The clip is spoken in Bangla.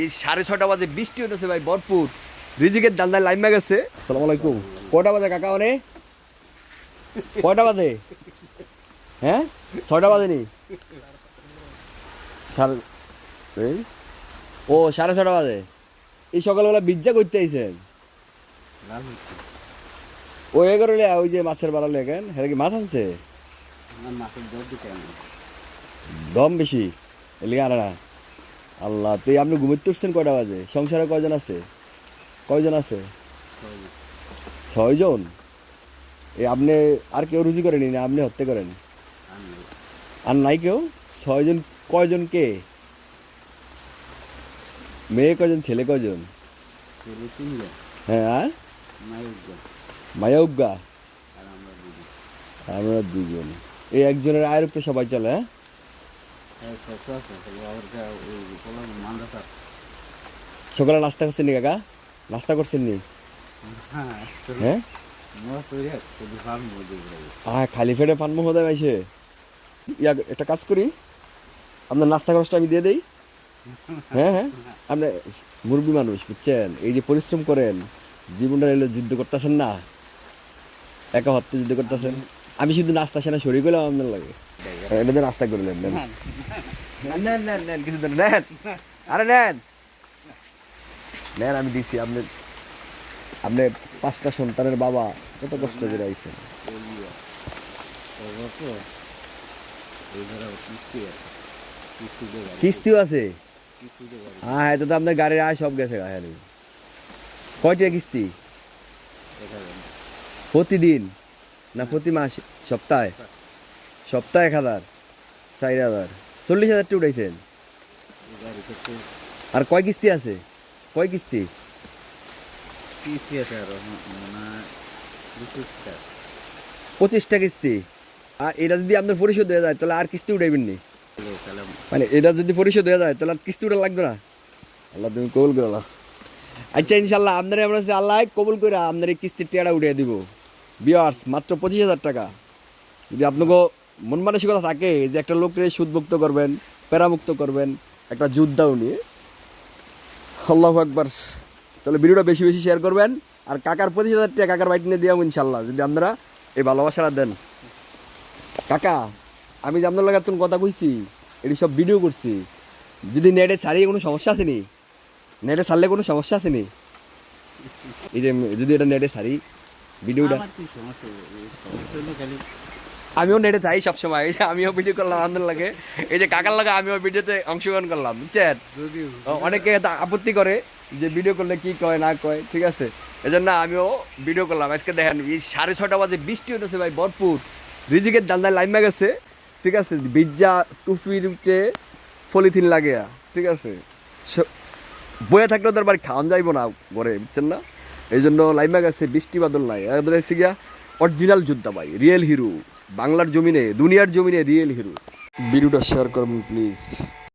এই সাড়ে ছটা বাজে বৃষ্টি হতেছে ভাই ভরপুর। রিজিকের দান্দায় লাইন গেছে। সালাম আলাইকুম। কয়টা বাজে কাকা মানে? কয়টা বাজে? হ্যাঁ? ছয়টা বাজে নি সাড়ে ও সাড়ে ছটা বাজে। এই সকালবেলা বিজ্জা করতে আইছেন? ও এ করলে ওই যে মাছের বাড়ালে কেন হ্যাঁ কি মাছ আনছে দম বেশি? এলিগে আনে আল্লাহ তুই আপনি ঘুমিতে উঠছেন কয়টা বাজে? সংসারে কয়জন আছে? কয়জন আছে? ছয়জন? এই আপনি আর কেউ রুজি করেনি না আপনি হত্যা করেন? আর নাই কেউ? ছয়জন কয়জন কে? মেয়ে কয়জন ছেলে কয়জন? হ্যাঁ আর? মায়া উজ্ঞা আমরা দুজন। এই একজনের আয়ের উপরে সবাই চলে হ্যাঁ? সকালে নাস্তা করছেন নি কাকা? নাস্তা করছেন নি হ্যাঁ খালি ফেটে পান মহোদয় মাইছে ইয়া, একটা কাজ করি। আপনার নাস্তা খরচটা আমি দিয়ে দেই। হ্যাঁ হ্যাঁ? আপনি মুরব্বী মানুষ, বুঝছেন? এই যে পরিশ্রম করেন, জীবনটা এলো যুদ্ধ করতেছেন না? একা হত্যা যুদ্ধ করতেছেন? আমি শুধু নাস্তা সেনা শরীর করলাম আপনার লাগে। এটা দিয়ে নাস্তা করলেন নেন নেন। নেন নেন কিছু দেন নেন। আরে নেন। নেন আমি দিছি আপনি আপনি পাঁচটা সন্তানের বাবা কত কষ্ট করে আইছেন। কিস্তিও আছে? হ্যাঁ হ্যাঁ তো আপনার গাড়ির আয় সব গেছে হ্যাঁ কয়টা কিস্তি? প্রতিদিন? না প্রতি মাস সপ্তাহে? সপ্তাহে এক হাজার চার হাজার চল্লিশ হাজারটা উঠাইছেন। আর কয় কিস্তি আছে? কয় কিস্তি? পঁচিশটা। কিস্তি। আর এটা যদি আপনার পরিশোধ হয়ে যায় তাহলে আর কিস্তি উঠাইবেন নি? মানে এটা যদি পরিশোধ হয়ে যায় তাহলে আর কিস্তি উঠা লাগবে না? আল্লাহ তুমি কবুল করে আল্লাহ। আচ্ছা ইনশাল্লাহ আপনার আমরা আল্লাহ কবুল করে আপনার এই কিস্তির টেয়ারা উঠিয়ে দিব। বিয়ার্স মাত্র পঁচিশ হাজার টাকা। যদি আপনাকে মন মানসিকতা থাকে যে একটা লোককে সুদমুক্ত করবেন, প্যারামুক্ত করবেন, একটা যোদ্ধাও নিয়ে। আল্লাহ একবার তাহলে ভিডিওটা বেশি বেশি শেয়ার করবেন, আর কাকার পঁচিশ হাজার টাকা কাকার বাইক নিয়ে দিয়াম ইনশাল্লাহ যদি আপনারা এই ভালোবাসাটা দেন। কাকা, আমি যে আপনার লাগে কথা কইছি, এটি সব ভিডিও করছি। যদি নেটে ছাড়িয়ে কোনো সমস্যা আছে নি? নেটে ছাড়লে কোনো সমস্যা আছে নি? এই যে, যদি এটা নেটে ছাড়ি ভিডিওটা আমিও নেটে চাই সবসময়। এই যে আমিও ভিডিও করলাম আনন্দ লাগে। এই যে কাকার লাগে আমিও ভিডিওতে অংশগ্রহণ করলাম বুঝছেন? অনেকে আপত্তি করে যে ভিডিও করলে কি কয় না কয় ঠিক আছে? এই জন্য আমিও ভিডিও করলাম। আজকে দেখেন এই সাড়ে ছটা বাজে বৃষ্টি হতেছে ভাই ভরপুর। রিজিকের দান্দায় লাইন গেছে ঠিক আছে? বিজ্জা টুপির উঠে পলিথিন লাগে ঠিক আছে? বয়ে থাকলেও তার বাড়ি খাওয়ান যাইব না ঘরে বুঝছেন না? এই জন্য লাইমা গেছে বৃষ্টি বাদল নাই। এদের গিয়া অরিজিনাল যোদ্ধা ভাই রিয়েল হিরো বাংলার জমিনে দুনিয়ার জমিনে রিয়েল হিরো ভিডিওটা শেয়ার করবেন প্লিজ